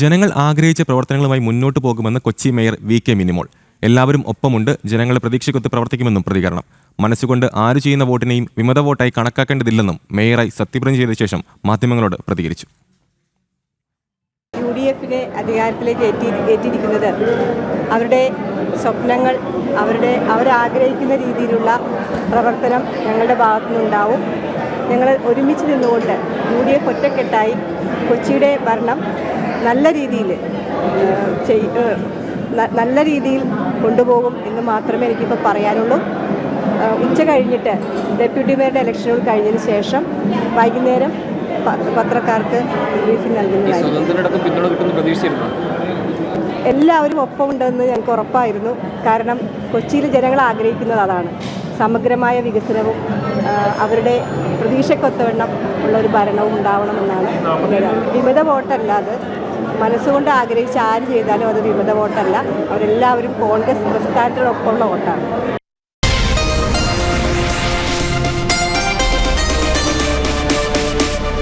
ജനങ്ങൾ ആഗ്രഹിച്ച പ്രവർത്തനങ്ങളുമായി മുന്നോട്ട് പോകുമെന്ന് Kochi mayor V K Minimol. എല്ലാവരും ഒപ്പമുണ്ട് ജനങ്ങളെ പ്രതീക്ഷയ്ക്കൊത്ത് പ്രവർത്തിക്കുമെന്നും പ്രതികരണം. മനസ്സുകൊണ്ട് ആര് ചെയ്യുന്ന വോട്ടിനെയും വിമത വോട്ടായി കണക്കാക്കേണ്ടതില്ലെന്നും മേയറായി സത്യപ്രതിജ്ഞ ചെയ്ത ശേഷം മാധ്യമങ്ങളോട് പ്രതികരിച്ചു. യു ഡി എഫിനെ അധികാരത്തിലേക്ക് അവരുടെ സ്വപ്നങ്ങൾ അവരുടെ അവരാഗ്രഹിക്കുന്ന രീതിയിലുള്ള പ്രവർത്തനം ഞങ്ങളുടെ ഭാഗത്തുനിന്നുണ്ടാവും. ഞങ്ങൾ ഒരുമിച്ച് നിന്നുകൊണ്ട് യു ഡി എഫ് ഒറ്റക്കെട്ടായി കൊച്ചിയുടെ ഭരണം നല്ല രീതിയിൽ നല്ല രീതിയിൽ കൊണ്ടുപോകും എന്ന് മാത്രമേ എനിക്കിപ്പോൾ പറയാനുള്ളൂ. ഉച്ച കഴിഞ്ഞിട്ട് ഡെപ്യൂട്ടി മേയറുടെ ഇലക്ഷനുകൾ കഴിഞ്ഞതിന് ശേഷം വൈകുന്നേരം പത്രക്കാർക്ക് ബ്രീഫിംഗ് നൽകുന്നതായിരുന്നു എല്ലാവരും ഒപ്പമുണ്ടെന്ന് ഞങ്ങൾക്ക് ഉറപ്പായിരുന്നു. കാരണം കൊച്ചിയിൽ ജനങ്ങൾ ആഗ്രഹിക്കുന്നത് അതാണ്. സമഗ്രമായ വികസനവും അവരുടെ പ്രതീക്ഷക്കൊത്തവണ്ണം ഉള്ള ഒരു ഭരണവും ഉണ്ടാവണമെന്നാണ് വിമിത വിമത വോട്ടല്ല അത് മനസ്സുകൊണ്ട് ആഗ്രഹിച്ച് ആര് ചെയ്താലും അത് വിമത വോട്ടല്ല. അവരെല്ലാവരും കോൺഗ്രസ് പ്രസ്ഥാനത്തിനൊപ്പമുള്ള വോട്ടാണ്.